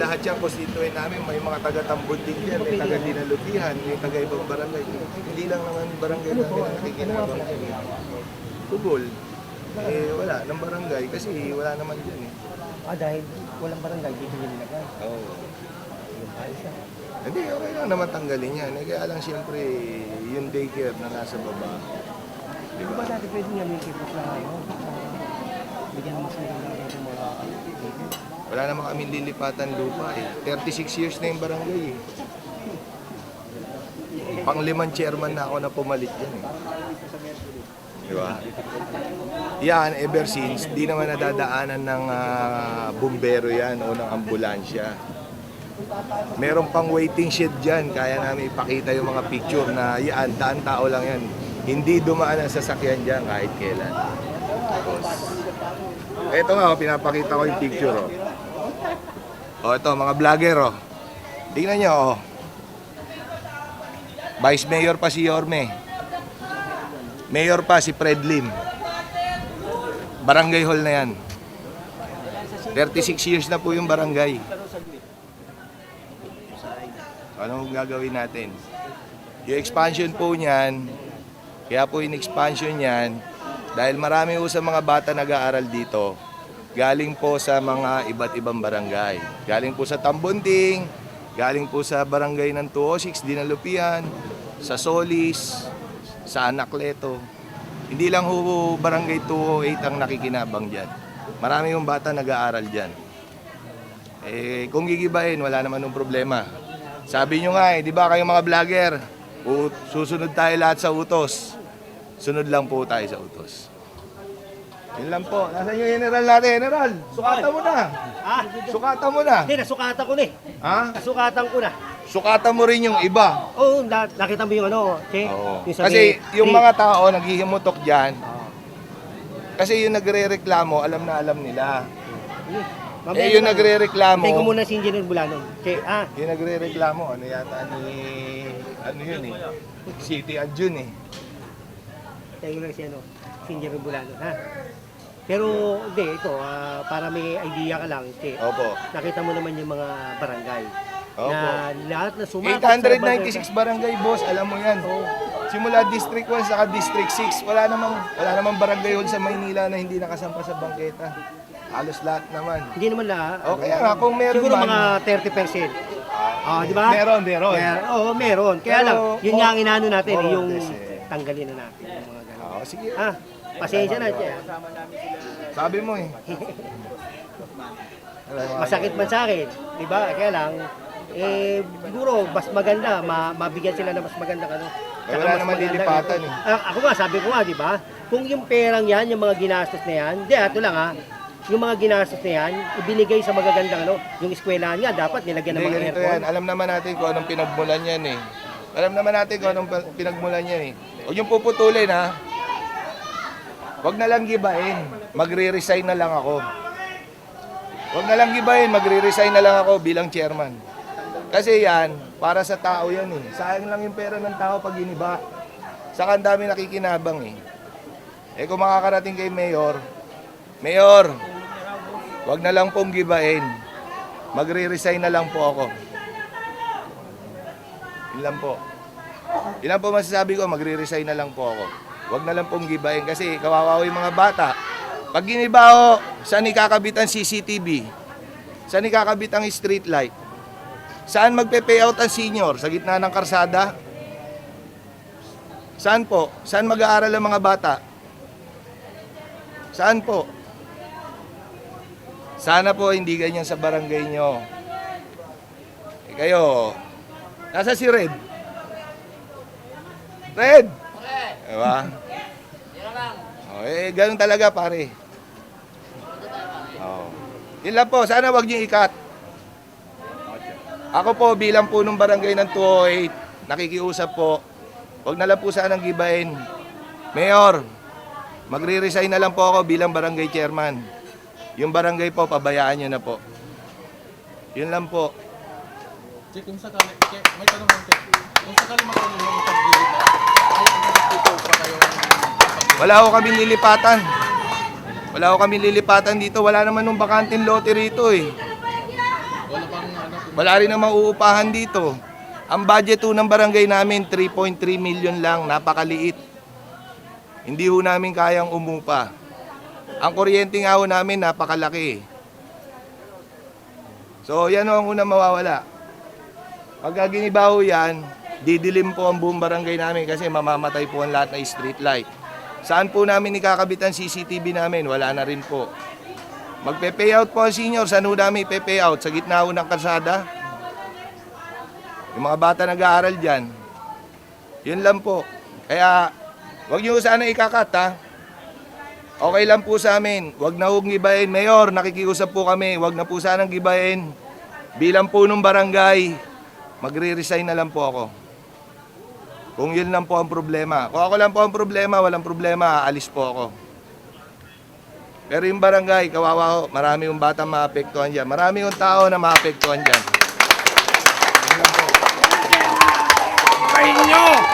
lahat yan constituent namin. May mga taga-tambon din yan, may taga-dinalutihan, may taga-ibang barangay. Hindi lang naman barangay namin ang nakikinabang yan. eh. Tugol. Eh, wala ng barangay kasi wala naman dyan eh. Ah, dahil walang barangay, dito nilagay. Oo. Hindi, okay lang naman tanggalin yan. Eh, kaya lang siyempre, yung daycare na nasa baba. Di Di ba? ba dati pwede nga may kipot na ano? ah, Bigyan ng mas maganda ng mga dito. Wala naman kami lilipatan lupa eh. 36 years na yung barangay eh. Panglimang chairman na ako na pumalit yan eh. Di ba? Yan, ever since, di naman nadadaanan ng ah, bumbero yan o ng ambulansya. Meron pang waiting shed dyan, kaya namin ipakita yung mga picture na yan, daan tao lang yan. Hindi dumaan ang sasakyan dyan kahit kailan. Ito nga, oh, pinapakita ko yung picture. Oh. O ito, mga vlogger oh. Tingnan nyo oh. Vice Mayor pa si Yorme. Mayor pa si Fred Lim. Barangay hall na yan. 36 years na po yung barangay. Anong gagawin natin? Yung expansion po niyan, kaya po yung expansion niyan, dahil marami po sa mga bata nag-aaral dito, galing po sa mga iba't ibang barangay. Galing po sa Tambunding, galing po sa barangay ng 206, Dinalupian, sa Solis, sa Anacleto. Hindi lang ho barangay 208 ang nakikinabang dyan. Marami yung bata nag-aaral dyan. Eh, kung gigibahin, wala naman ng problema. Sabi nyo nga eh, di ba kayo mga vlogger, susunod tayo lahat sa utos. Sunod lang po tayo sa utos. Yun lang po. Nasaan yung general natin? General, sukatan mo na. Ah, Sukatan mo na. hindi, nasukatan ko na eh. Ha? Nasukatan ko na. Sukatan mo rin yung iba. Oo, na, nakita mo yung ano, che? Oo. Yung sa Kasi yung mga tao naghihimutok dyan, kasi yung nagre-reklamo, alam na alam nila. Mamaya Eh, yung naman. nagre-reklamo, Hintayin ko muna si Engineer Bulano. Che, ah, yung nagre-reklamo, ano yata ni, ano yun eh, City Adjun eh. Ko lang si ano, si Engineer Bulano, ha? Pero, hindi, ito, ah, para may idea ka lang, che, Opo. nakita mo naman yung mga barangay. Opo. Na lahat na sumabat sa 896 barangay, boss, alam mo yan. Simula District 1 saka District 6, wala namang, wala namang barangay hall sa Maynila na hindi nakasampa sa bangketa. Halos lahat naman. Hindi naman lahat. O kaya nga, kung meron Siguro man, mga 30%. Ah, di ba? meron, meron. Mer- Oo, meron. Kaya Pero, lang, yun nga ang inano natin, or yung eh. tanggalin na natin yung mga Oo, sige. Ah, pasensya na, che. Sabi mo eh. Masakit man sa akin, di ba? Kaya lang, eh, siguro, mas maganda, ma mabigyan sila ng mas maganda ano. Eh, wala naman lilipatan eh. Ah, ako nga, sabi ko nga, di ba? Kung yung perang yan, yung mga ginastos na yan, di, ato lang ha, yung mga ginastos na yan, ibinigay sa magagandang ano, yung eskwelahan nga, dapat nilagyan ng Hindi, mga ganito aircon. yan. Alam naman natin kung anong pinagmulan yan eh. Alam naman natin kung anong pa- pinagmulan yan eh. Huwag yung puputulin ha. Huwag na lang gibain. Magre-resign na lang ako. Huwag na lang gibain. Magre-resign na lang ako bilang chairman. Kasi yan, para sa tao yan eh. Sayang lang yung pera ng tao pag giniba. Saka ang dami nakikinabang eh. Eh kung makakarating kay Mayor, Mayor, wag na lang pong gibain. Magre-resign na lang po ako. Lang po. Lang po masasabi ko, magre-resign na lang po ako. Wag na lang pong gibain kasi kawawa yung mga bata. Pag giniba ho, saan ikakabit ang CCTV? Saan ikakabit ang street light? Saan magpe-payout ang senior? Sa gitna ng karsada? Saan po? Saan mag-aaral ang mga bata? Saan po? Sana po hindi ganyan sa barangay nyo. Eh, kayo, nasa si Red? Red! Diba? Oh, eh, ganun talaga pare. Oh. Yun lang po, sana wag niyo ikat. Ako po bilang punong barangay ng 208, nakikiusap po, wag na lang po sanang gibain. Mayor, magre-resign na lang po ako bilang barangay chairman. Yung barangay po, pabayaan nyo na po. Yun lang po. Che, kung sakali, che, may tanong lang, che. Kung sakali ng pag-ibig Wala ko kami lilipatan. Wala ko kami lilipatan dito. Wala naman nung bakanting lote rito eh. wala rin namang uupahan dito. Ang budget ho ng barangay namin, 3.3 million lang, napakaliit. Hindi ho namin kayang umupa. Ang kuryente nga ho namin, napakalaki. So, yan ho ang unang mawawala. Pagka giniba ho yan, didilim po ang buong barangay namin kasi mamamatay po ang lahat ng street light. Saan po namin ikakabit ang CCTV namin? Wala na rin po. Magpe-payout po ang senior. Saan ho namin ipe-payout? Sa gitna ho ng kalsada? Yung mga bata nag-aaral dyan. Yun lang po. Kaya, wag niyo sana ikakat ha. Okay lang po sa amin. Wag na hong gibayin. Mayor, nakikiusap po kami. Wag na po sanang gibayin. Bilang po nung barangay, magre-resign na lang po ako. Kung yun lang po ang problema. Kung ako lang po ang problema, walang problema, aalis po ako. Pero yung barangay, kawawa ho, marami yung bata maapektuhan dyan. Marami yung tao na maapektuhan dyan. Sa inyo!